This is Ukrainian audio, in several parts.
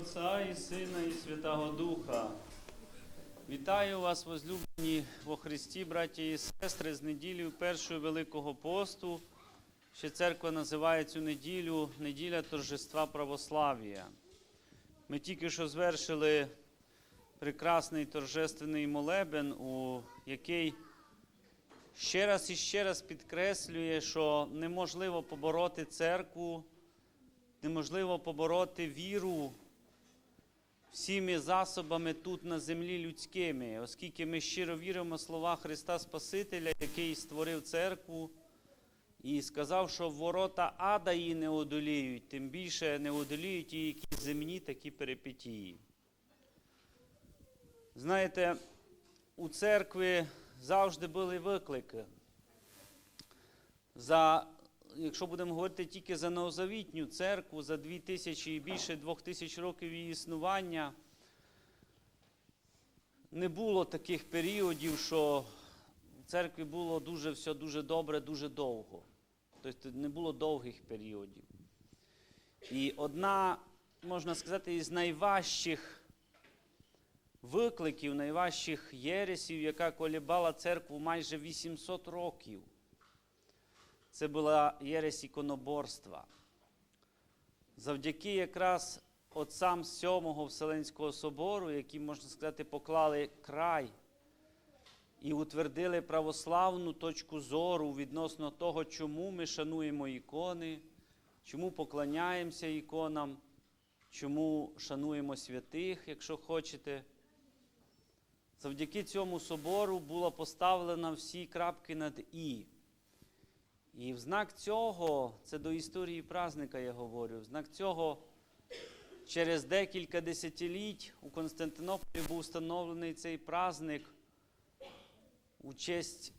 Отця і Сина, і Святого Духа. Вітаю вас, возлюблені во Христі, браті і сестри, з неділею першого Великого посту. Ще церква називає цю неділю неділя торжества православ'я. Ми тільки що звершили прекрасний торжественний молебен, у який ще раз і ще раз підкреслює, що неможливо побороти церкву, неможливо побороти віру всіми засобами тут на землі людськими, оскільки ми щиро віримо в слова Христа Спасителя, який створив церкву і сказав, що ворота ада її не одоліють, тим більше не одоліють і які земні такі перипетії. Знаєте, у церкві завжди були виклики. За, якщо будемо говорити тільки за новозавітню церкву, за 2000 і більше 2000 років її існування, не було таких періодів, що в церкві було дуже все дуже добре, дуже довго. Тобто не було довгих періодів. І одна, можна сказати, із найважчих викликів, найважчих єресів, яка колібала церкву майже 800 років. Це була єресь іконоборства. Завдяки якраз отцам Сьомого Вселенського собору, які, можна сказати, поклали край і утвердили православну точку зору відносно того, чому ми шануємо ікони, чому поклоняємося іконам, чому шануємо святих, якщо хочете. Завдяки цьому собору було поставлено всі крапки над І. І в знак цього, це до історії праздника я говорю, в знак цього через декілька десятиліть у Константинополі був встановлений цей праздник у честь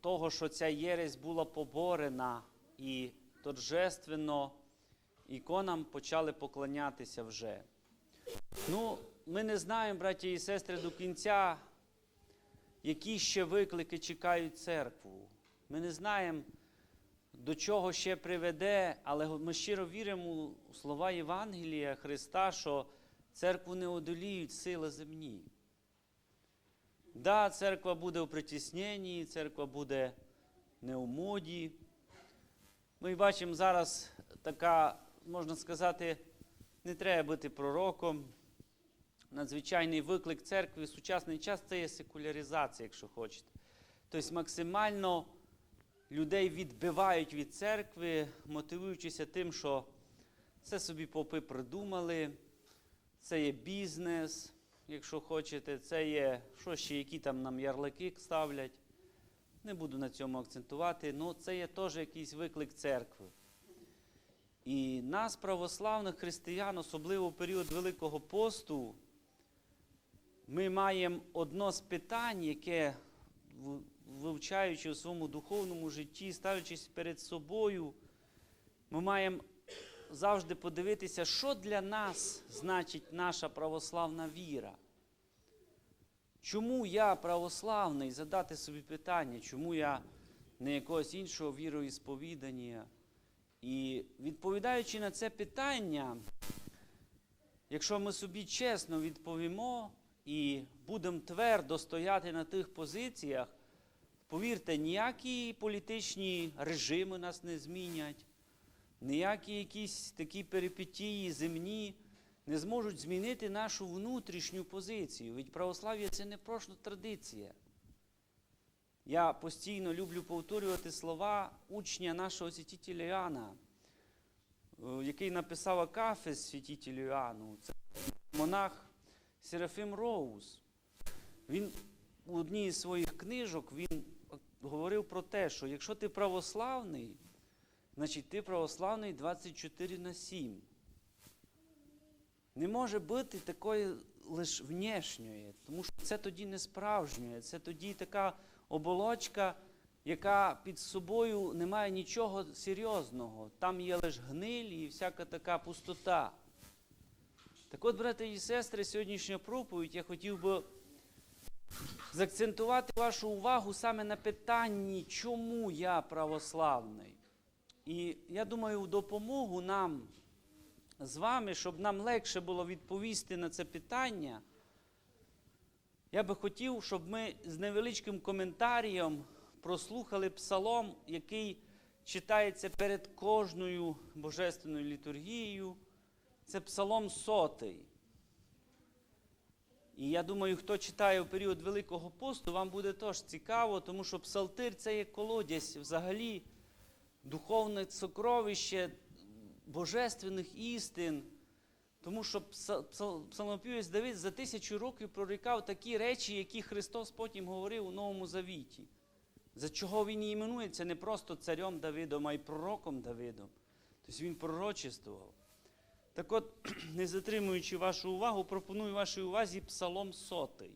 того, що ця єресь була поборена і торжественно іконам почали поклонятися вже. Ну, ми не знаємо, браті і сестри, до кінця, які ще виклики чекають церкву. Ми не знаємо, до чого ще приведе, але ми щиро віримо у слова Євангелія Христа, що церкву не одоліють сили земні. Да, церква буде у притісненні, церква буде не у моді. Ми бачимо зараз така, можна сказати, не треба бути пророком. Надзвичайний виклик церкви в сучасний час це є секуляризація, якщо хочете. Тобто максимально людей відбивають від церкви, мотивуючися тим, що це собі попи придумали, це є бізнес, якщо хочете, це є що ще, які там нам ярлики ставлять. Не буду на цьому акцентувати, але це є теж якийсь виклик церкви. І нас, православних християн, особливо в період Великого посту, ми маємо одно з питань, яке, вивчаючи в своєму духовному житті, ставлячись перед собою, ми маємо завжди подивитися, що для нас значить наша православна віра. Чому я православний, задати собі питання, чому я не якогось іншого віроісповідання? І відповідаючи на це питання, якщо ми собі чесно відповімо і будемо твердо стояти на тих позиціях, повірте, ніякі політичні режими нас не змінять, ніякі якісь такі перипетії земні не зможуть змінити нашу внутрішню позицію. Ведь православ'я це не просто традиція. Я постійно люблю повторювати слова учня нашого святителя Іоанна, який написав Акафис святителю Іоанну. Це монах Серафим Роуз. Він у одній із своїх книжок він говорив про те, що якщо ти православний, значить ти православний 24 на 7. Не може бути такої лише внешньої, тому що це тоді не справжнє, це тоді така оболочка, яка під собою не має нічого серйозного. Там є лише гниль і всяка така пустота. Так от, брати і сестри, сьогоднішня проповідь я хотів би заакцентувати вашу увагу саме на питанні, чому я православний. І я думаю, допомогу нам з вами, щоб нам легше було відповісти на це питання, я би хотів, щоб ми з невеличким коментарієм прослухали псалом, який читається перед кожною божественною літургією. Це псалом сотий. І я думаю, хто читає в період Великого посту, вам буде теж цікаво, тому що псалтир це є колодязь взагалі духовне сокровище божественних істин. Тому що пса- псалмопівець Давид за тисячу років прорікав такі речі, які Христос потім говорив у Новому Завіті. За чого він іменується не просто царем Давидом, а й пророком Давидом. Тобто він пророчествував. Так от, не затримуючи вашу увагу, пропоную вашій увазі Псалом сотий.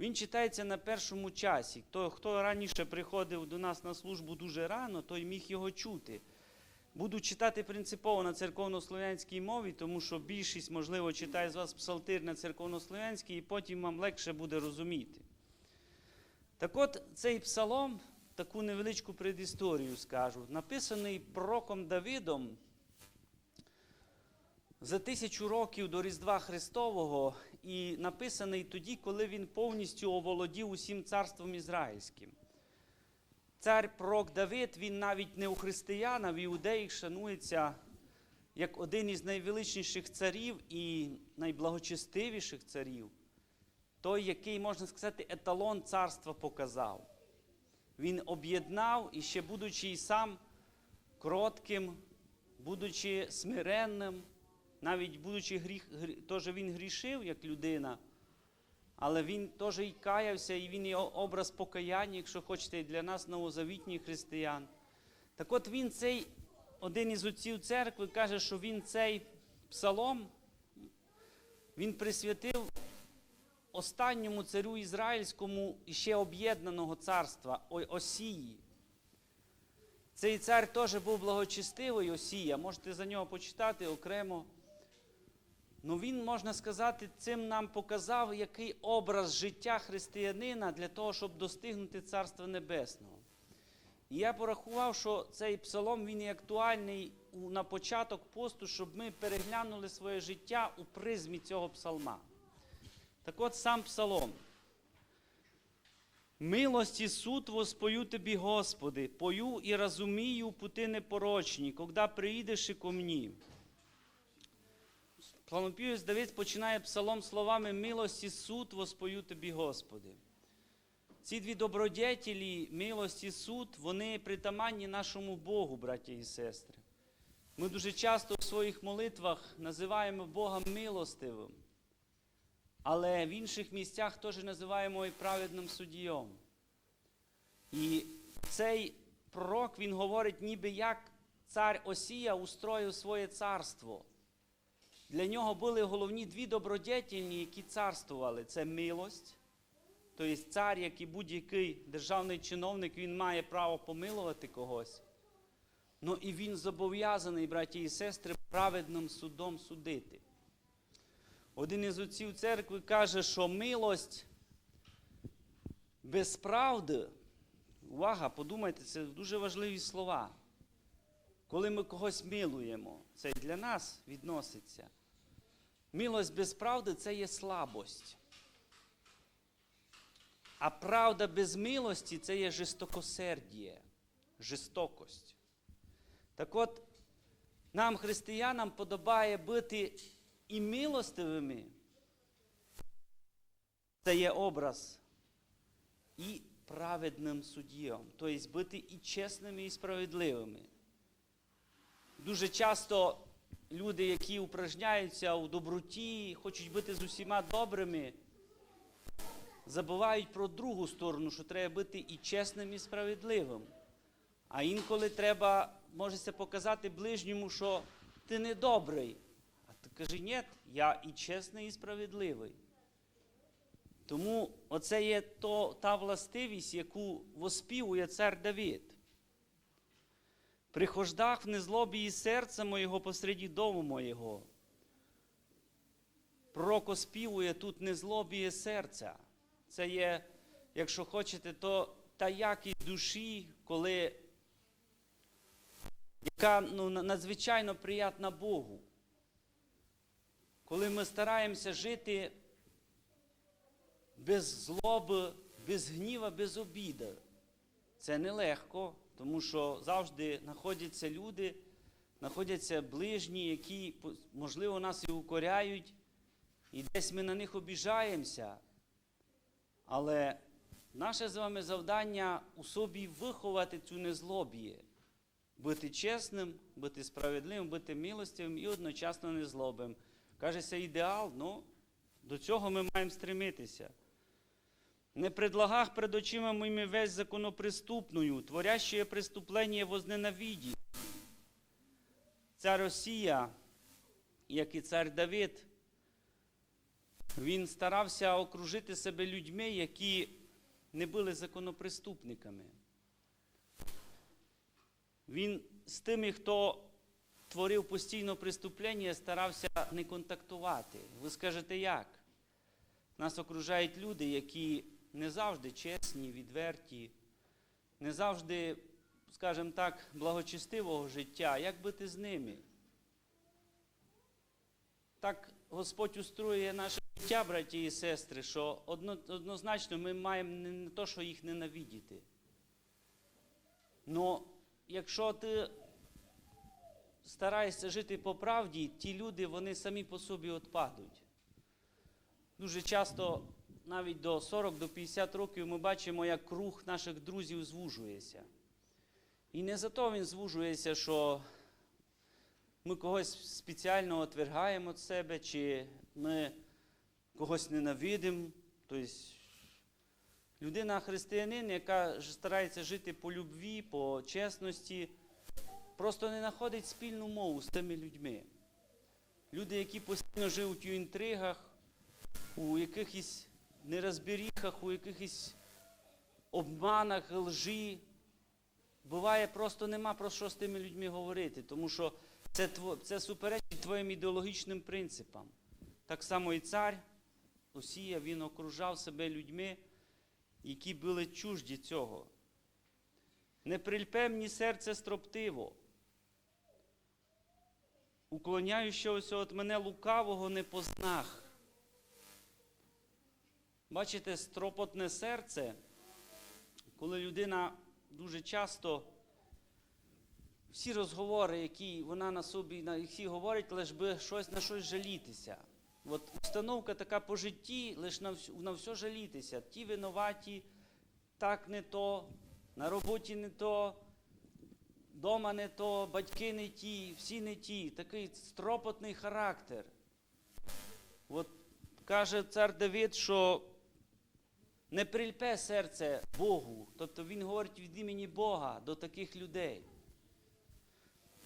Він читається на першому часі. Хто, хто раніше приходив до нас на службу дуже рано, той міг його чути. Буду читати принципово на церковнослов'янській мові, тому що більшість, можливо, читає з вас псалтир на церковнослов'янській, і потім вам легше буде розуміти. Так от, цей псалом, таку невеличку предісторію скажу, написаний пророком Давидом за тисячу років до Різдва Христового і написаний тоді, коли він повністю оволодів усім царством ізраїльським. Цар пророк Давид, він навіть не у християн, а в іудеїх шанується як один із найвеличніших царів і найблагочестивіших царів. Той, який, можна сказати, еталон царства показав. Він об'єднав і ще будучи і сам кротким, будучи смиренним, навіть будучи гріх, грі- теж він грішив як людина, але він теж і каявся, і він є образ покаяння, якщо хочете, і для нас новозавітніх християн. Так от він цей, один із отців церкви, каже, що він цей псалом, він присвятив останньому царю ізраїльському і ще об'єднаного царства Осії. Цей цар теж був благочестивий Осія. Можете за нього почитати окремо. Ну він, можна сказати, цим нам показав, який образ життя християнина для того, щоб достигнути Царства Небесного. І я порахував, що цей псалом він є актуальний на початок посту, щоб ми переглянули своє життя у призмі цього псалма. Так от сам псалом. Милості суд воспою тобі, Господи, пою і розумію пути непорочні, когда приїдеш і ко мені. Псалмопівець Давид починає псалом словами милості суд воспою тобі, Господи. Ці дві добродетелі, милость і суд, вони притаманні нашому Богу, браті і сестри. Ми дуже часто в своїх молитвах називаємо Бога милостивим, але в інших місцях теж називаємо і праведним суддєм. І цей пророк він говорить, ніби як цар Осія устроїв своє царство. Для нього були головні дві добродетельні, які царствували: це милость. Тобто цар, як і будь-який державний чиновник, він має право помилувати когось. Ну і він зобов'язаний, браті і сестри, праведним судом судити. Один із отців церкви каже, що милость без правди, увага, подумайте, це дуже важливі слова. Коли ми когось милуємо, це для нас відноситься. Милость без правди це є слабость. А правда без милості це є жестокосердіє, жестокость. Так от, нам, християнам, подобає бути і милостивими. Це є образ і праведним суддєм, тобто бути і чесними, і справедливими. Дуже часто люди, які упражняються у доброті, хочуть бути з усіма добрими, забувають про другу сторону, що треба бути і чесним, і справедливим. А інколи треба, можеться показати ближньому, що ти не добрий. А ти каже, ні, я і чесний, і справедливий. Тому оце є то, та властивість, яку воспівує цар Давид. Прихождах в незлобі і серця моєго посереді дому моєго. Пророк оспівує тут незлобіє серця. Це є, якщо хочете, то та якість душі, коли яка ну, надзвичайно приятна Богу. Коли ми стараємося жити без злоби, без гніва, без обіда. Це нелегко, тому що завжди знаходяться люди, знаходяться ближні, які, можливо, нас і укоряють, і десь ми на них обіжаємося. Але наше з вами завдання у собі виховати цю незлобіє, бути чесним, бути справедливим, бути милостивим і одночасно незлобим. Кажеться, ідеал, ну до цього ми маємо стремитися. Не предлагах пред очима моїми весь законоприступною, творящее преступлення возненавиді. Ця Росія, як і цар Давид, він старався окружити себе людьми, які не були законоприступниками. Він з тими, хто творив постійно преступлення, старався не контактувати. Ви скажете, як? Нас окружають люди, які не завжди чесні, відверті, не завжди, скажімо так, благочестивого життя. Як бути з ними? Так Господь устроює наше життя, браті і сестри, що одно, однозначно ми маємо не то, що їх ненавидіти. Но якщо ти стараєшся жити по правді, ті люди, вони самі по собі відпадуть. Дуже часто, навіть до 40 до 50 років, ми бачимо, як круг наших друзів звужується. І не за то він звужується, що ми когось спеціально отвергаємо від себе, чи ми когось ненавидимо. Тобто людина християнин, яка старається жити по любві, по чесності, просто не знаходить спільну мову з тими людьми. Люди, які постійно живуть у інтригах, у якихось нерозберіхах, у якихось обманах, лжі. Буває, просто нема про що з тими людьми говорити, тому що це, це суперечить твоїм ідеологічним принципам. Так само і цар Осія, він окружав себе людьми, які були чужді цього. Не прильпе мені серце строптиво, уклоняючогося від мене лукавого не познах. Бачите, стропотне серце, коли людина дуже часто всі розговори, які вона на собі, на всі говорить, лише би щось на щось жалітися. От установка така по житті, лише на, вс- на все жалітися. Ті винуваті, так не то, на роботі не то, дома не то, батьки не ті, всі не ті. Такий стропотний характер. От каже цар Давид, що не прильпе серце Богу. Тобто він говорить від імені Бога до таких людей.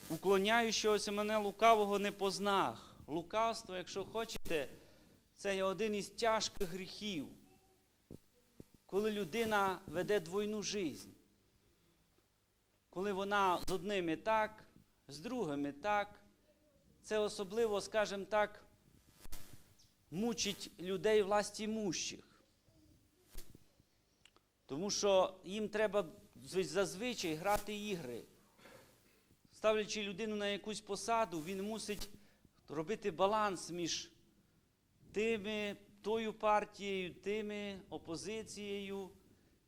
Уклоняючогося мене лукавого не познах. Лукавство, якщо хочете, це є один із тяжких гріхів, коли людина веде двойну життя. Коли вона з одними так, з другими так. Це особливо, скажімо так, мучить людей власті мущих. Тому що їм треба зазвичай грати ігри. Ставлячи людину на якусь посаду, він мусить робити баланс між тими, тою партією, тими опозицією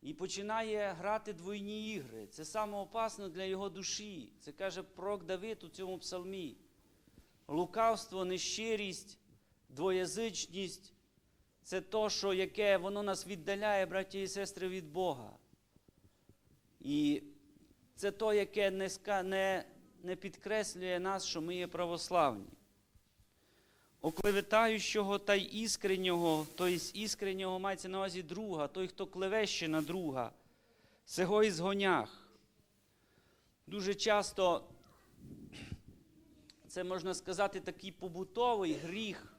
і починає грати двойні ігри. Це саме опасно для його душі. Це каже пророк Давид у цьому псалмі. Лукавство, нещирість, двоязичність це то, що яке воно нас віддаляє, браті і сестри, від Бога. І це то, яке не, не, не підкреслює нас, що ми є православні. Оклеветаючого та й іскреннього, тобто іскреннього мається на увазі друга, той, хто клевеще на друга, цього і згонях. Дуже часто це можна сказати такий побутовий гріх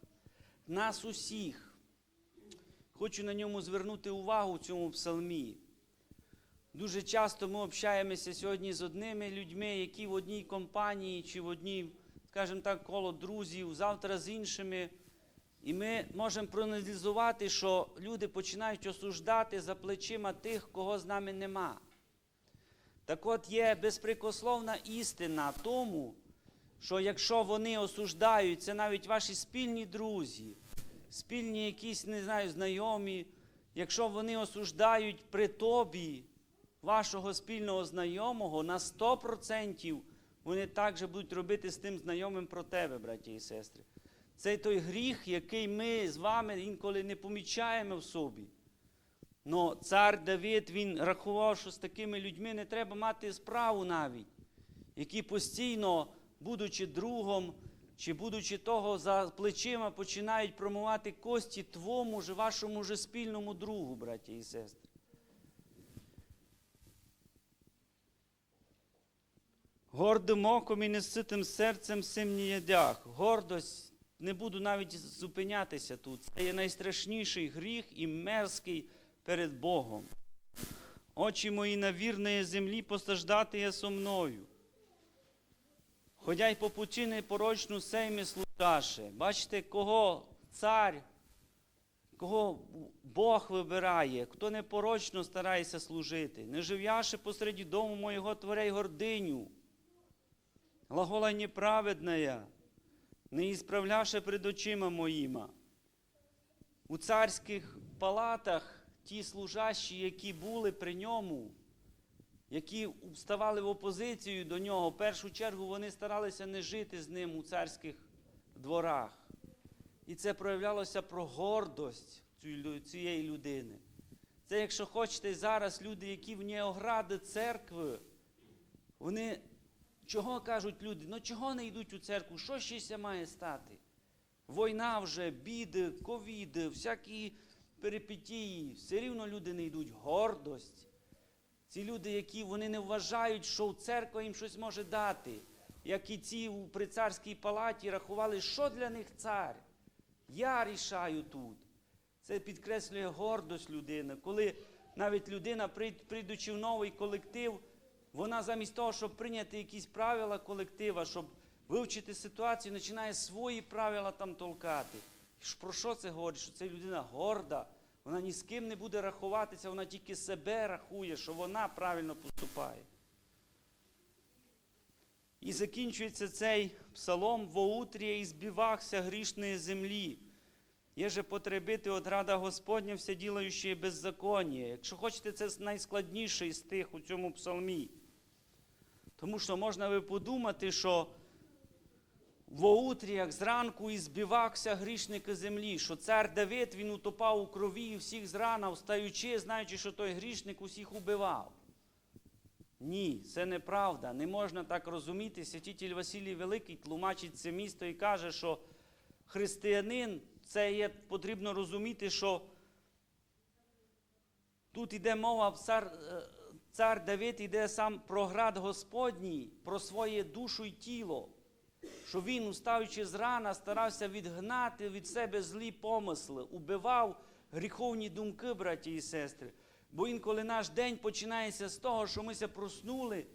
нас усіх. Хочу на ньому звернути увагу в цьому псалмі. Дуже часто ми общаємося сьогодні з одними людьми, які в одній компанії чи в одній, скажімо так, коло друзів, завтра з іншими. І ми можемо проаналізувати, що люди починають осуждати за плечима тих, кого з нами нема. Так от є безпрекословна істина тому, що якщо вони осуждають, це навіть ваші спільні друзі, спільні якісь, не знаю, знайомі, якщо вони осуждають при тобі вашого спільного знайомого, на 100% вони також будуть робити з тим знайомим про тебе, браті і сестри. Це той гріх, який ми з вами інколи не помічаємо в собі. Но цар Давид він рахував, що з такими людьми не треба мати справу навіть, які постійно, будучи другом, чи будучи того за плечима, починають промивати кості твому ж вашому ж спільному другу, браті і сестри. Гордим оком і неситим серцем сим не ядях. Гордость не буду навіть зупинятися тут. Це є найстрашніший гріх і мерзкий перед Богом. Очі мої на вірної землі постраждати є со мною. Ходяй по путі непорочну сейми слухаше. Бачите, кого цар, кого Бог вибирає, хто непорочно старається служити. Не жив'яше посереді дому моєго творяй гординю. Глагола неправедная, не ісправляше пред очима моїма. У царських палатах ті служащі, які були при ньому, які вставали в опозицію до нього, в першу чергу вони старалися не жити з ним у царських дворах. І це проявлялося про гордость цієї людини. Це, якщо хочете, зараз люди, які вне огради церкви, вони чого кажуть люди? Ну чого не йдуть у церкву? Що ще має стати? Війна вже, біди, ковіди, всякі перипетії, все рівно люди не йдуть. Гордость. Ці люди, які вони не вважають, що церква їм щось може дати. Як і ці у при царській палаті рахували, що для них цар. Я рішаю тут. Це підкреслює гордость людини. Коли навіть людина, прийдучи в новий колектив, вона замість того, щоб прийняти якісь правила колектива, щоб вивчити ситуацію, починає свої правила там толкати. Про що це говорить? Що це людина горда, вона ні з ким не буде рахуватися, вона тільки себе рахує, що вона правильно поступає. І закінчується цей псалом воутрія і збивахся грішної землі. Є же потребити от рада Господня все ділаючи беззаконня. Якщо хочете, це найскладніший стих у цьому псалмі. Тому що можна ви подумати, що в оутріях зранку і збивався грішники землі, що цар Давид він утопав у крові і всіх зрана, встаючи, знаючи, що той грішник усіх убивав. Ні, це неправда. Не можна так розуміти. Святитель Василій Великий тлумачить це місто і каже, що християнин це є потрібно розуміти, що тут йде мова, цар, е, цар Давид йде сам про град Господній, про своє душу і тіло, що він, устаючи з рана, старався відгнати від себе злі помисли, убивав гріховні думки, браті і сестри. Бо інколи наш день починається з того, що ми ся проснули,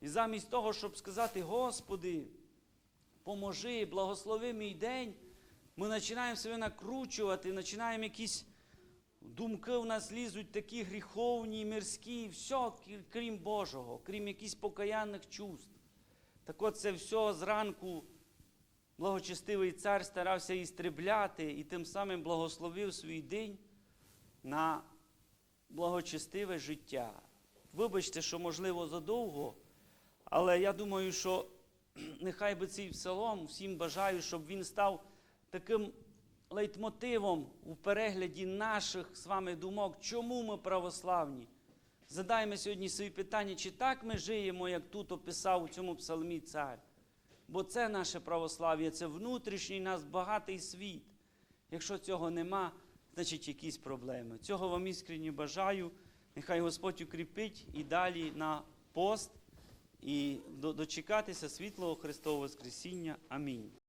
і замість того, щоб сказати, Господи, поможи, благослови мій день, ми починаємо себе накручувати, починаємо якісь думки в нас лізуть такі гріховні, мирські, все крім Божого, крім якихось покаянних чувств. Так от це все зранку благочестивий цар старався істребляти і тим самим благословив свій день на благочестиве життя. Вибачте, що можливо задовго, але я думаю, що нехай би цей псалом всім бажаю, щоб він став таким лейтмотивом у перегляді наших з вами думок, чому ми православні. Задаймо сьогодні собі питання, чи так ми живемо, як тут описав у цьому псалмі цар. Бо це наше православ'я, це внутрішній нас багатий світ. Якщо цього нема, значить якісь проблеми. Цього вам іскренні бажаю. Нехай Господь укріпить і далі на пост і дочекатися світлого Христового Воскресіння. Амінь.